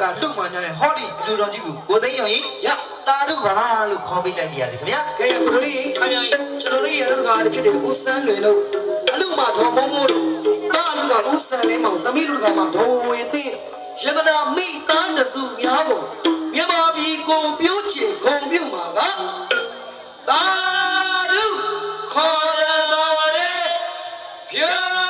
ကလှုပ်မှညာတဲ့ဟောဒီလူတော်ကြီးကိုကိုသိန်းရောင်ကြီးရတာတို့ပါလို့ခေါ်ပေးလိုက်ကြရတယ်ခင်ဗျာကဲဘုရားလေးအမြိုင်ကျွန်တော်လေးရတော့ကလည်းဖြစ်တယ်ဦးစန်းလွယ်လို့အလူမတော်မောမောလို့တာလူကဦးစန်းလေးမောင်တမီးလူကမှဒေါ်ဝေသိယတနာမိတန်းတစုများပုံမြန်မာပြည်ကိုပြုတ်ချေခုံပြုတ်မှာကတာလူခေါ်ရတော်တဲ့ပြာ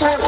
Oh,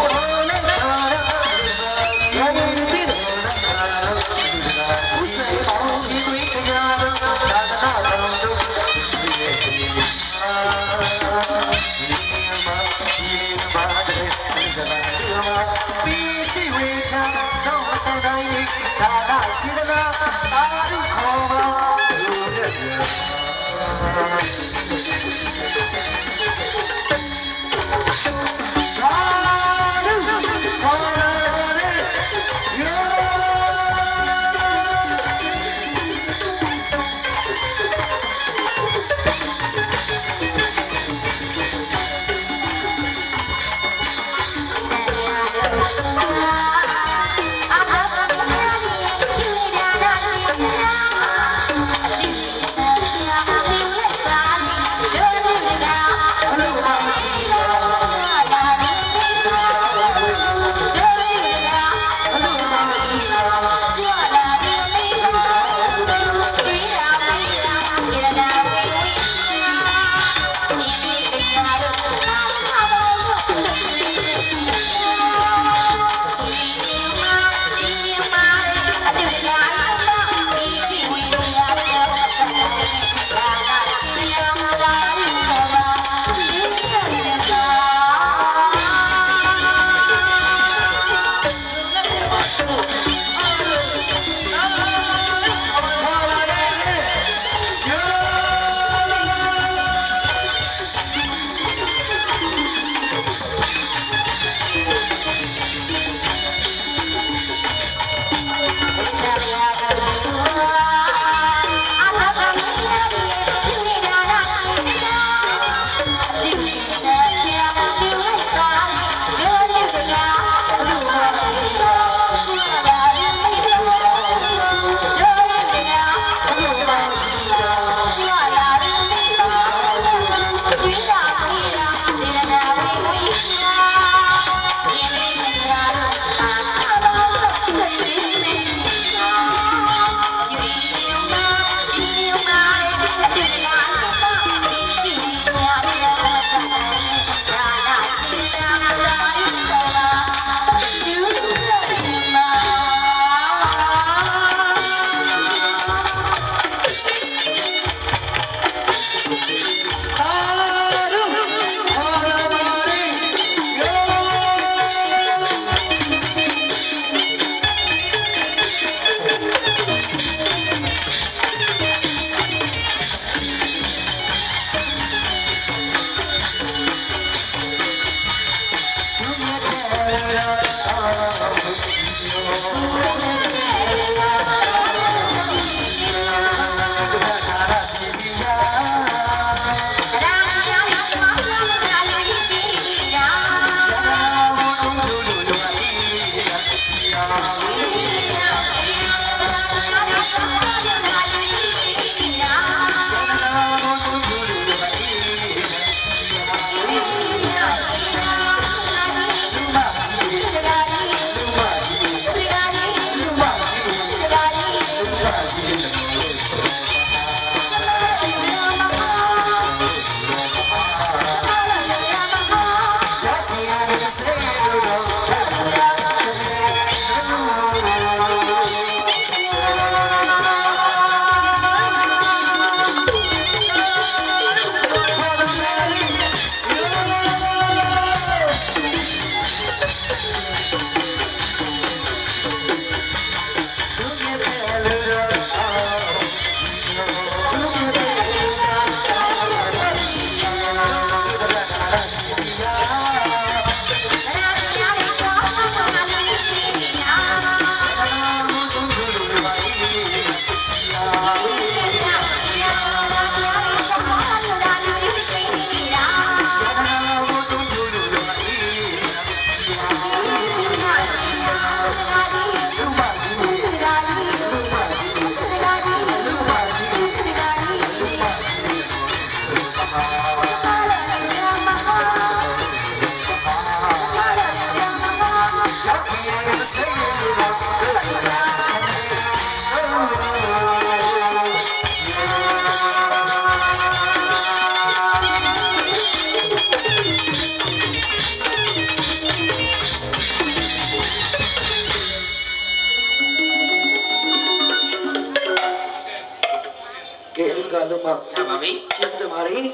အလူကလုံးမရပါပြီကျေးဇူးတင်ပါတယ်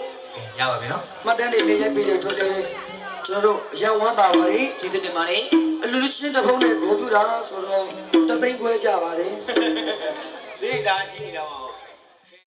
ရပါပြီနော်မှတ်တမ်းတွေလေးရိုက်ပေးတဲ့အတွက်လည်းကျွန်တော်တို့ရန်ဝမ်းပါပါတယ်ကျေးဇူးတင်ပါတယ်အလူလူချင်းတစ်ဖုံးနဲ့ဂိုးပြူတာဆိုတော့တသိန်းခွဲကြပါတယ်စိတ်ဓာတ်ကြီးနေတာပါ